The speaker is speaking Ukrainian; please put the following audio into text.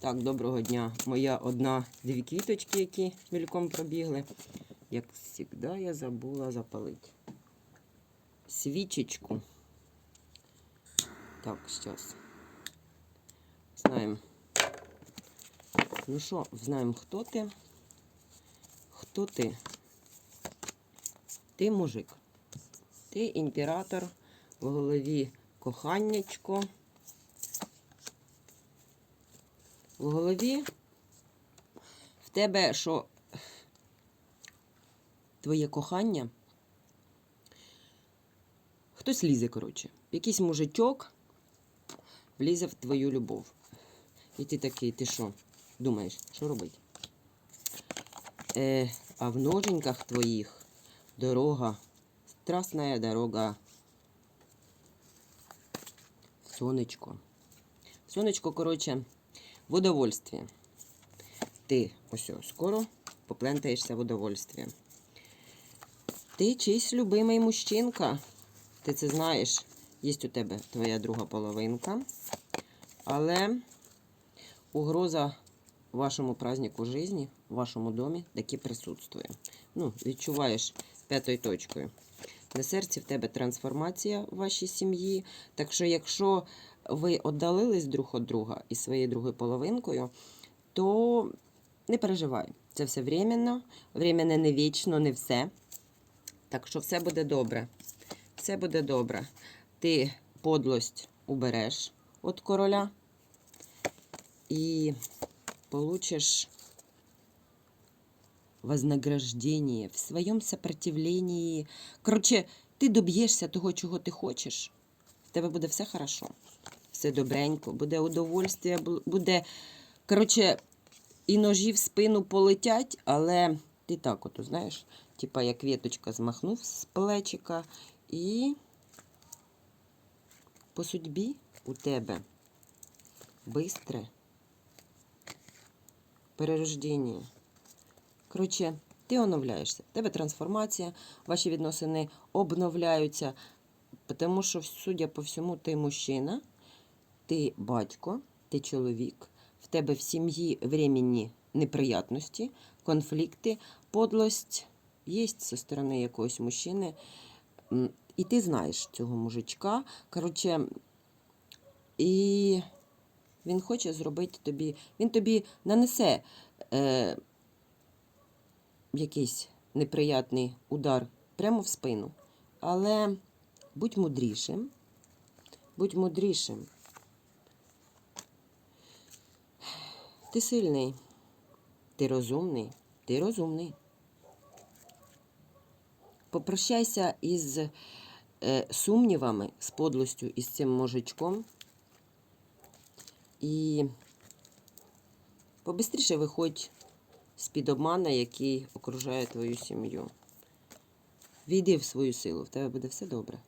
Так, доброго дня. Моя одна-дві квіточки, які мільком пробігли. Як завжди, я забула запалити. Свічечку. Так, зараз. Знаємо. Ну що, знаємо, хто ти? Хто ти? Ти мужик. Ти імператор в голові коханнячко. В голові в тебе що твоє кохання. Хтось лізе, коротше. Якийсь мужичок влізе в твою любов. І ти такий, ти що? Думаєш, що робити? Е, а в ноженьках твоїх дорога, страстная дорога. Сонечко. Сонечко, коротше, в удовольствие. Ти ось скоро поплентаєшся в удовольствие. Ти чийсь любимий мужчинка. Ти це знаєш. Є у тебе твоя друга половинка. Але угроза вашому празднику житті, вашому домі таки присутствує. Ну, відчуваєш п'ятою точкою. На серці в тебе трансформація в вашій сім'ї. Так що, якщо ви віддалились друг від друга із своєю другою половинкою, то не переживай. Це все временно. Временно не вічно, не все. Так що все буде добре. Все буде добре. Ти подлость убереш від короля і получиш вознаграждение в своєму сопротивлении. Коротше, ти доб'єшся того, чого ти хочеш. В тебе буде все хорошо. Все добренько, буде удовольствие, буде. Коротше, і ножі в спину полетять, але ти так, от, знаєш, типа як віточка змахнув з плечика, і по судьбі у тебе бистре перерождення. Коротше, ти оновляєшся. В тебе трансформація, ваші відносини обновляються. Тому що, судя по всьому, ти мужчина, ти батько, ти чоловік, в тебе в сім'ї временні неприятності, конфлікти, подлость є зі сторони якогось мужчини. І ти знаєш цього мужичка. Коротше, і він хоче зробити тобі, він тобі нанесе е, якийсь неприятний удар прямо в спину. Але будь мудрішим, будь мудрішим. Ти сильний, ти розумний, ти розумний. Попрощайся із е, сумнівами, з подлостю із цим мужичком. І побистріше виходь з-під обмана, який окружає твою сім'ю. Війди в свою силу, в тебе буде все добре.